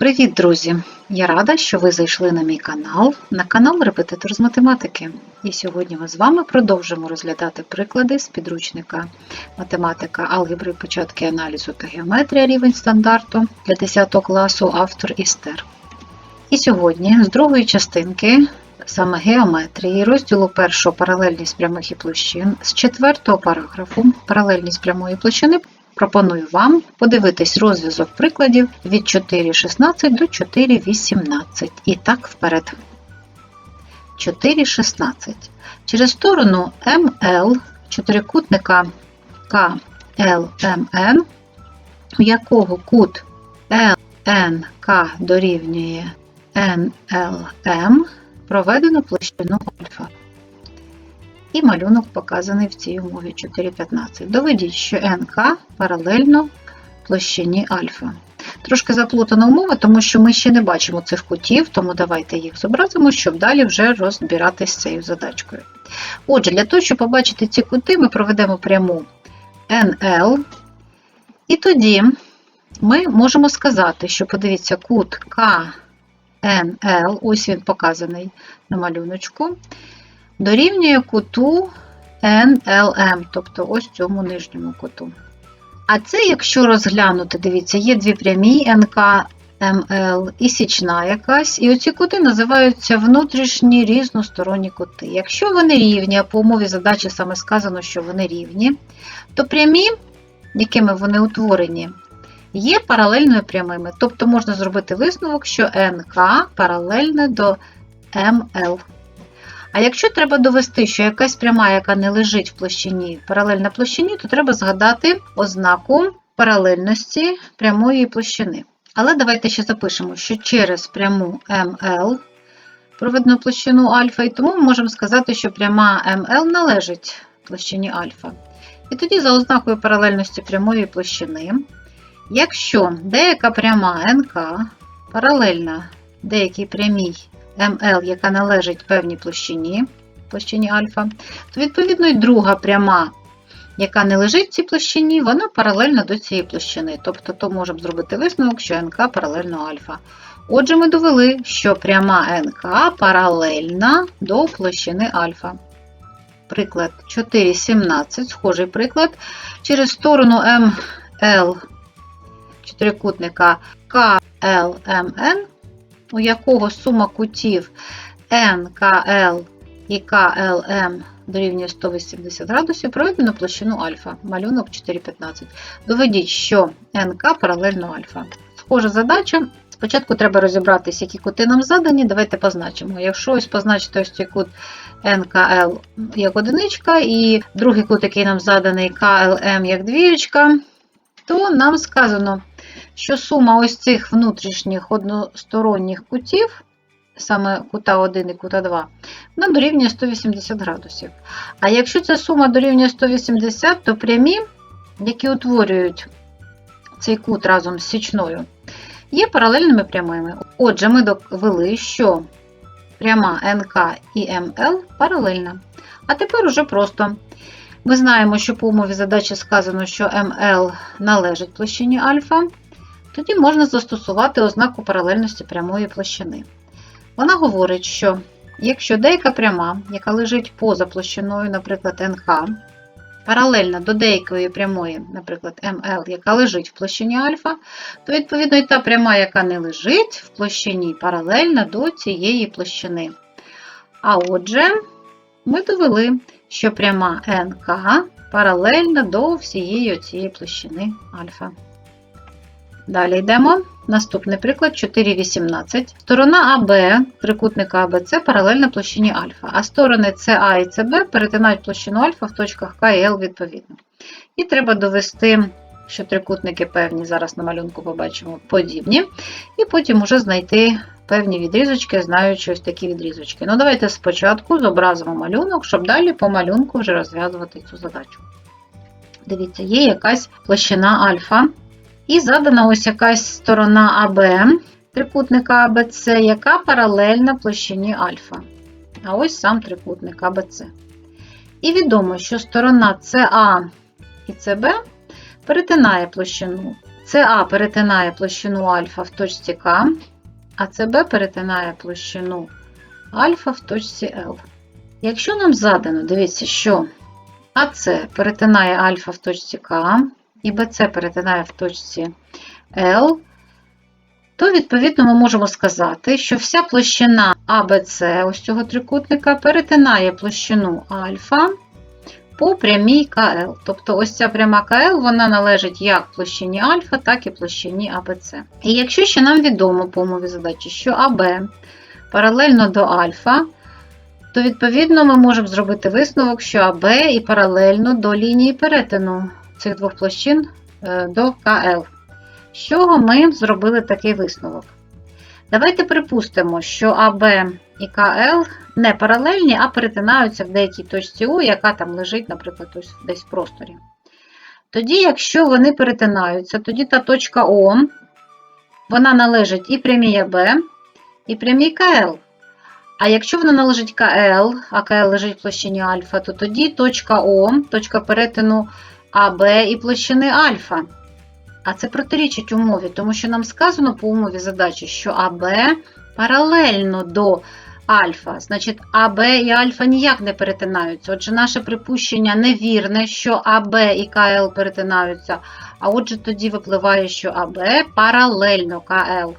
Привіт, друзі! Я рада, що ви зайшли на мій канал, на канал Репетитор з математики. І сьогодні ми з вами продовжимо розглядати приклади з підручника математика, алгебри, початки аналізу та геометрія рівень стандарту для 10 класу автор Істер. І сьогодні з другої частинки, саме геометрії, розділу першого паралельність прямих і площин, з четвертого параграфу паралельність прямої площини пропоную вам подивитись розв'язок прикладів від 4.16 до 4.18. І так вперед. 4.16. Через сторону МЛ чотирикутника КЛМН, у якого кут ЛНК дорівнює НЛМ, проведено площину альфа. І малюнок показаний в цій умові 4,15. Доведіть, що НК паралельно площині альфа. Трошки заплутана умова, тому що ми ще не бачимо цих кутів, тому давайте їх зобразимо, щоб далі вже розбиратися з цією задачкою. Отже, для того, щоб побачити ці кути, ми проведемо пряму НЛ. І тоді ми можемо сказати, що подивіться, кут КНЛ, ось він показаний на малюночку дорівнює куту NLM, тобто ось цьому нижньому куту. А це, якщо розглянути, дивіться, є дві прямі НК, МЛ і січна якась, і оці кути називаються внутрішні різносторонні кути. Якщо вони рівні, а по умові задачі саме сказано, що вони рівні, то прямі, якими вони утворені, є паралельною прямими. Тобто можна зробити висновок, що НК паралельне до МЛ. А якщо треба довести, що якась пряма, яка не лежить в площині, паралельна площині, то треба згадати ознаку паралельності прямої площини. Але давайте ще запишемо, що через пряму МЛ проведено площину альфа, і тому ми можемо сказати, що пряма МЛ належить площині альфа. І тоді за ознакою паралельності прямої площини, якщо деяка пряма НК паралельна деякій прямій МЛ, яка належить певній площині, площині альфа, то відповідно і друга пряма, яка не лежить цій площині, вона паралельна до цієї площини. Тобто то можемо зробити висновок, що НК паралельно альфа. Отже, ми довели, що пряма НК паралельна до площини альфа. Приклад 4,17, схожий приклад. Через сторону МЛ чотирикутника КЛМН у якого сума кутів НКЛ і КЛМ дорівнює 180 градусів, проведено площину альфа, малюнок 4,15. Доведіть, що НК паралельно альфа. Схожа задача. Спочатку треба розібратися, які кути нам задані. Давайте позначимо. Якщо ось позначити ось цей кут НКЛ як одиничка, і другий кут, який нам заданий КЛМ як двієчка, то нам сказано що сума ось цих внутрішніх односторонніх кутів, саме кута 1 і кута 2, вона дорівнює 180 градусів. А якщо ця сума дорівнює 180, то прямі, які утворюють цей кут разом з січною, є паралельними прямими. Отже, ми довели, що пряма НК і МЛ паралельна. А тепер уже просто. Ми знаємо, що по умові задачі сказано, що МЛ належить площині альфа, тоді можна застосувати ознаку паралельності прямої площини. Вона говорить, що якщо деяка пряма, яка лежить поза площиною, наприклад, НХ, паралельна до деякої прямої, наприклад, МЛ, яка лежить в площині альфа, то, відповідно, і та пряма, яка не лежить в площині, паралельна до цієї площини. А отже, ми довели, що пряма НК паралельна до всієї цієї площини альфа. Далі йдемо. Наступний приклад 4,18. Сторона АБ трикутника АБЦ паралельна площині альфа, а сторони СА і СБ перетинають площину альфа в точках К і Л відповідно. І треба довести, що трикутники певні, зараз на малюнку побачимо, подібні. І потім вже знайти певні відрізочки, знаючи ось такі відрізочки. Ну, давайте спочатку зобразимо малюнок, щоб далі по малюнку вже розв'язувати цю задачу. Дивіться, є якась площина альфа. І задана ось якась сторона АБ трикутника АБЦ, яка паралельна площині альфа. А ось сам трикутник АБЦ. І відомо, що сторона СА і СБ перетинає площину СА перетинає площину альфа в точці К, а СБ перетинає площину альфа в точці L. Якщо нам задано, дивіться, що АС перетинає альфа в точці К і БЦ перетинає в точці L, то відповідно ми можемо сказати, що вся площина АБЦ ось цього трикутника перетинає площину альфа по прямій КЛ. Тобто ось ця пряма КЛ вона належить як площині альфа, так і площині АБЦ. І якщо ще нам відомо по умові задачі, що АБ паралельно до альфа, то відповідно ми можемо зробити висновок, що АБ і паралельно до лінії перетину цих двох площин е, до КЛ. З чого ми зробили такий висновок? Давайте припустимо, що АБ і КЛ не паралельні, а перетинаються в деякій точці О, яка там лежить, наприклад, десь в просторі. Тоді, якщо вони перетинаються, тоді та точка О, вона належить і прямій АБ, і прямій КЛ. А якщо вона належить КЛ, а КЛ лежить в площині альфа, то тоді точка О, точка перетину АБ і площини альфа. А це протирічить умові, тому що нам сказано по умові задачі, що АБ паралельно до альфа. Значить, АБ і альфа ніяк не перетинаються. Отже, наше припущення невірне, що АБ і КЛ перетинаються. А отже, тоді випливає, що АБ паралельно КЛ.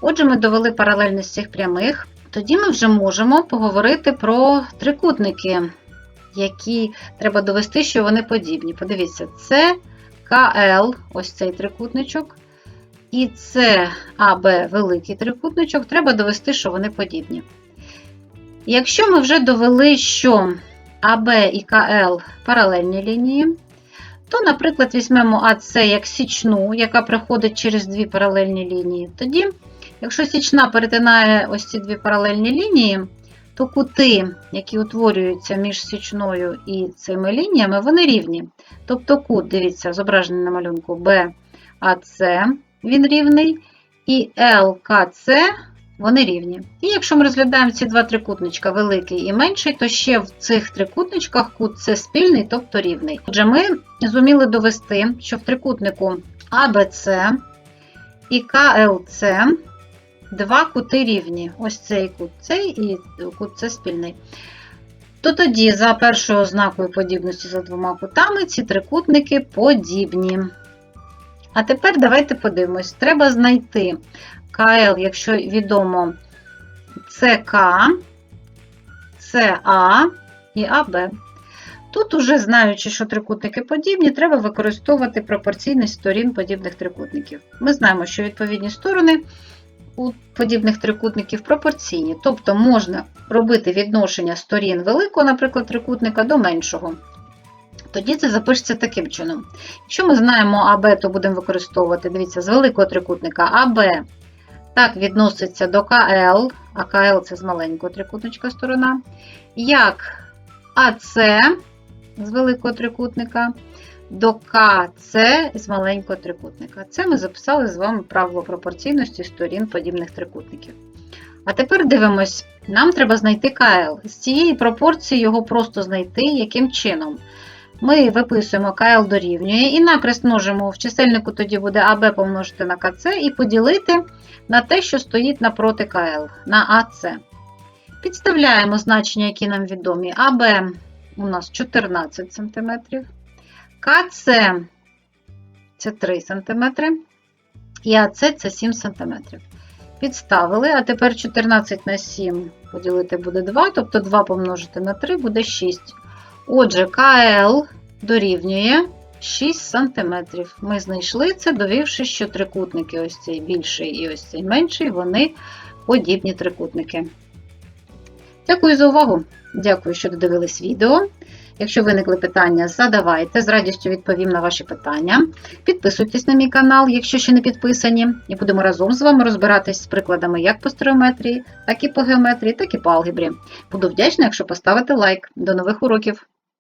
Отже, ми довели паралельність цих прямих. Тоді ми вже можемо поговорити про трикутники, які треба довести, що вони подібні. Подивіться, це КЛ, ось цей трикутничок, і це АБ великий трикутничок, треба довести, що вони подібні. Якщо ми вже довели, що АБ і КЛ паралельні лінії, то, наприклад, візьмемо АС як січну, яка проходить через дві паралельні лінії. Тоді, якщо січна перетинає ось ці дві паралельні лінії, то кути, які утворюються між січною і цими лініями, вони рівні. Тобто кут, дивіться, зображений на малюнку BAC, він рівний, і LKC, вони рівні. І якщо ми розглядаємо ці два трикутничка, великий і менший, то ще в цих трикутничках кут С спільний, тобто рівний. Отже, ми зуміли довести, що в трикутнику ABC і КЛЦ два кути рівні. Ось цей кут цей і кут це спільний. То тоді, за першою ознакою подібності за двома кутами, ці трикутники подібні. А тепер давайте подивимось. Треба знайти КЛ, якщо відомо ЦК, СА і АБ. Тут, уже знаючи, що трикутники подібні, треба використовувати пропорційність сторін подібних трикутників. Ми знаємо, що відповідні сторони у подібних трикутників пропорційні, тобто можна робити відношення сторін великого, наприклад, трикутника до меншого. Тоді це запишеться таким чином. Якщо ми знаємо АБ, то будемо використовувати, дивіться, з великого трикутника АБ так відноситься до КЛ, а КЛ це з маленького трикутничка сторона, як АС з великого трикутника до КЦ з маленького трикутника. Це ми записали з вами правило пропорційності сторін подібних трикутників. А тепер дивимось, нам треба знайти КЛ. З цієї пропорції його просто знайти, яким чином. Ми виписуємо КЛ дорівнює і накрест множимо в чисельнику тоді буде АБ помножити на КЦ і поділити на те, що стоїть напроти КЛ, на АЦ. Підставляємо значення, які нам відомі. АБ у нас 14 см. КЦ це 3 см. І АЦ це 7 см. Підставили, а тепер 14 на 7 поділити буде 2, тобто 2 помножити на 3 буде 6. Отже, КЛ дорівнює 6 см. Ми знайшли це, довівши, що трикутники, ось цей більший і ось цей менший, вони подібні трикутники. Дякую за увагу! Дякую, що додивились відео. Якщо виникли питання, задавайте, з радістю відповім на ваші питання. Підписуйтесь на мій канал, якщо ще не підписані, і будемо разом з вами розбиратись з прикладами як по стереометрії, так і по геометрії, так і по алгебрі. Буду вдячна, якщо поставите лайк. До нових уроків!